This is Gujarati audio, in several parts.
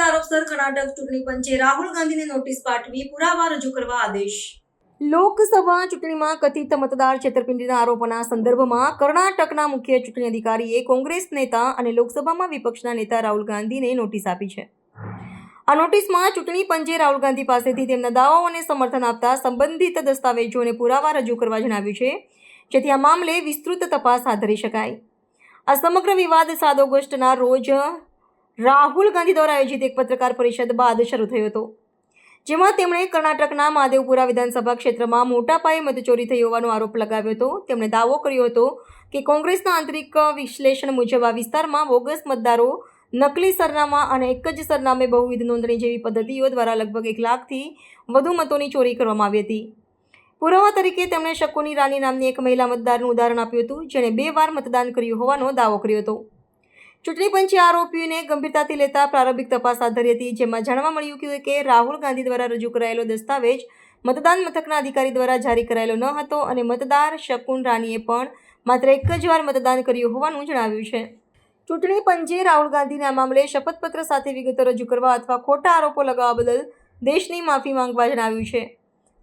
કર્ણાટક ચૂંટણી પંચે રાહુલ ગાંધીને નોટિસ પાઠવી પુરાવા રજૂ કરવા આદેશ. લોકસભા ચૂંટણીમાં કથિત મતદાર છેતરપિંડીના આરોપોના સંદર્ભમાં કર્ણાટકના મુખ્ય ચૂંટણી અધિકારીએ કોંગ્રેસ નેતા અને લોકસભામાં વિપક્ષના નેતા રાહુલ ગાંધીને નોટિસ આપી છે. આ નોટિસમાં ચૂંટણી પંચે રાહુલ ગાંધી પાસેથી તેમના દાવાઓને સમર્થન આપતા સંબંધિત દસ્તાવેજો અને પુરાવા રજૂ કરવા જણાવ્યું છે, જેથી આ મામલે વિસ્તૃત તપાસ હાથ ધરી શકાય. આ સમગ્ર વિવાદ સાત ઓગસ્ટના રોજ રાહુલ ગાંધી દ્વારા આયોજિત એક પત્રકાર પરિષદ બાદ શરૂ થયો હતો, જેમાં તેમણે કર્ણાટકના મહાદેવપુરા વિધાનસભા ક્ષેત્રમાં મોટા પાયે મતચોરી થઈ હોવાનો આરોપ લગાવ્યો હતો. તેમણે દાવો કર્યો હતો કે કોંગ્રેસના આંતરિક વિશ્લેષણ મુજબ આ વિસ્તારમાં બોગસ મતદારો નકલી સરનામા અને એક જ સરનામે બહુવિધ નોંધણી જેવી પદ્ધતિઓ દ્વારા લગભગ એક લાખથી વધુ મતોની ચોરી કરવામાં આવી હતી. પુરાવા તરીકે તેમણે શકુની રાની નામની એક મહિલા મતદારનું ઉદાહરણ આપ્યું હતું, જેણે બે વાર મતદાન કર્યું હોવાનો દાવો કર્યો હતો. ચૂંટણી પંચે આરોપીઓને ગંભીરતાથી લેતા પ્રારંભિક તપાસ હાથ ધરી હતી, જેમાં જાણવા મળ્યું કે કે રાહુલ ગાંધી દ્વારા રજૂ કરાયેલો દસ્તાવેજ મતદાન મથકના અધિકારી દ્વારા જારી કરાયેલો ન હતો અને મતદાર શકુન રાનીએ પણ માત્ર એક જ વાર મતદાન કર્યું હોવાનું જણાવ્યું છે. ચૂંટણી પંચે રાહુલ ગાંધીને મામલે શપથપત્ર સાથે વિગતો રજૂ કરવા અથવા ખોટા આરોપો લગાવવા બદલ દેશની માફી માંગવા જણાવ્યું છે.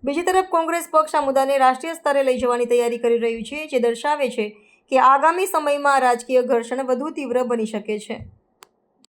બીજી તરફ કોંગ્રેસ પક્ષ આ મુદ્દાને રાષ્ટ્રીય સ્તરે લઈ જવાની તૈયારી કરી રહ્યું છે, જે દર્શાવે છે કે આગામી સમયમાં રાજકીય ઘર્ષણ વધુ તીવ્ર બની શકે છે.